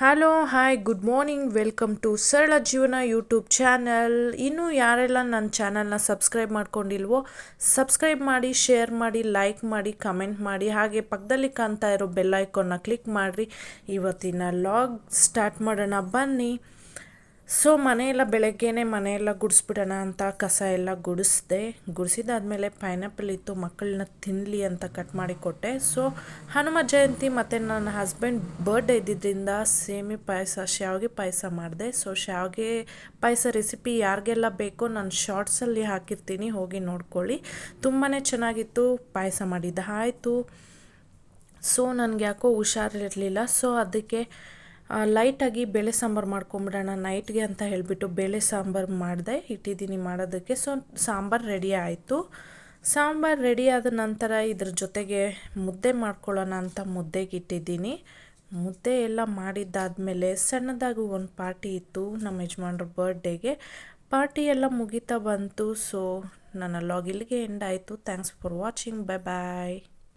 Hello hi good morning welcome to Sarala Jeevana YouTube channel ಇನ್ನೂ ಯಾರೆಲ್ಲ ನನ್ನ ಚಾನಲ್ನ ಸಬ್ಸ್ಕ್ರೈಬ್ ಮಾಡ್ಕೊಂಡಿಲ್ವೋ ಸಬ್ಸ್ಕ್ರೈಬ್ ಮಾಡಿ ಶೇರ್ ಮಾಡಿ ಲೈಕ್ ಮಾಡಿ ಕಮೆಂಟ್ ಮಾಡಿ, ಹಾಗೆ ಪಕ್ಕದಲ್ಲಿ ಕಾಣ್ತಾ ಇರೋ ಬೆಲ್ ಐಕಾನ್ನ ಕ್ಲಿಕ್ ಮಾಡಿರಿ. ಇವತ್ತಿನ ಲಾಗ್ ಸ್ಟಾರ್ಟ್ ಮಾಡೋಣ. ಬನ್ನಿ. ಸೊ ಮನೆಯೆಲ್ಲ ಬೆಳಗ್ಗೆನೆ ಮನೆಯೆಲ್ಲ ಗುಡಿಸ್ಬಿಡೋಣ ಅಂತ ಕಸ ಎಲ್ಲ ಗುಡಿಸ್ದೆ. ಗುಡಿಸಿದಾದ್ಮೇಲೆ ಪೈನಾಪಲ್ ಇತ್ತು, ಮಕ್ಕಳನ್ನ ತಿನ್ನಲಿ ಅಂತ ಕಟ್ ಮಾಡಿ ಕೊಟ್ಟೆ. ಸೊ ಹನುಮ ಜಯಂತಿ ಮತ್ತು ನನ್ನ ಹಸ್ಬೆಂಡ್ ಬರ್ಡೇ ಇದ್ದಿದ್ದರಿಂದ ಸೇಮಿ ಪಾಯಸ ಶಾವಿಗೆ ಪಾಯಸ ಮಾಡಿದೆ. ಸೊ ಶಾವಿಗೆ ಪಾಯಸ ರೆಸಿಪಿ ಯಾರಿಗೆಲ್ಲ ಬೇಕೋ ನಾನು ಶಾರ್ಟ್ಸಲ್ಲಿ ಹಾಕಿರ್ತೀನಿ, ಹೋಗಿ ನೋಡ್ಕೊಳ್ಳಿ. ತುಂಬಾ ಚೆನ್ನಾಗಿತ್ತು, ಪಾಯಸ ಮಾಡಿದ್ದು. ಆಯಿತು. ಸೊ ನನಗೆ ಯಾಕೋ ಹುಷಾರಿರಲಿಲ್ಲ. ಸೊ ಅದಕ್ಕೆ ಲೈಟಾಗಿ ಬೇಳೆ ಸಾಂಬಾರು ಮಾಡ್ಕೊಂಬಿಡೋಣ ನೈಟ್ಗೆ ಅಂತ ಹೇಳಿಬಿಟ್ಟು ಬೇಳೆ ಸಾಂಬಾರು ಮಾಡಿದೆ, ಇಟ್ಟಿದ್ದೀನಿ ಮಾಡೋದಕ್ಕೆ. ಸೊ ಸಾಂಬಾರು ರೆಡಿ ಆಯಿತು. ಸಾಂಬಾರು ರೆಡಿ ಆದ ನಂತರ ಇದ್ರ ಜೊತೆಗೆ ಮುದ್ದೆ ಮಾಡ್ಕೊಳ್ಳೋಣ ಅಂತ ಮುದ್ದೆಗೆ ಇಟ್ಟಿದ್ದೀನಿ. ಮುದ್ದೆ ಎಲ್ಲ ಮಾಡಿದ್ದಾದಮೇಲೆ ಸಣ್ಣದಾಗಿ ಒಂದು ಪಾರ್ಟಿ ಇತ್ತು ನಮ್ಮ ಯಜಮಾನ್ರ ಬರ್ಡೇಗೆ ಪಾರ್ಟಿ ಎಲ್ಲ ಮುಗಿತಾ ಬಂತು. ಸೊ ನನ್ನ ಲಾಗ್ ಇಲ್ಲಿಗೆ ಎಂಡ್ ಆಯಿತು. Thanks for watching bye bye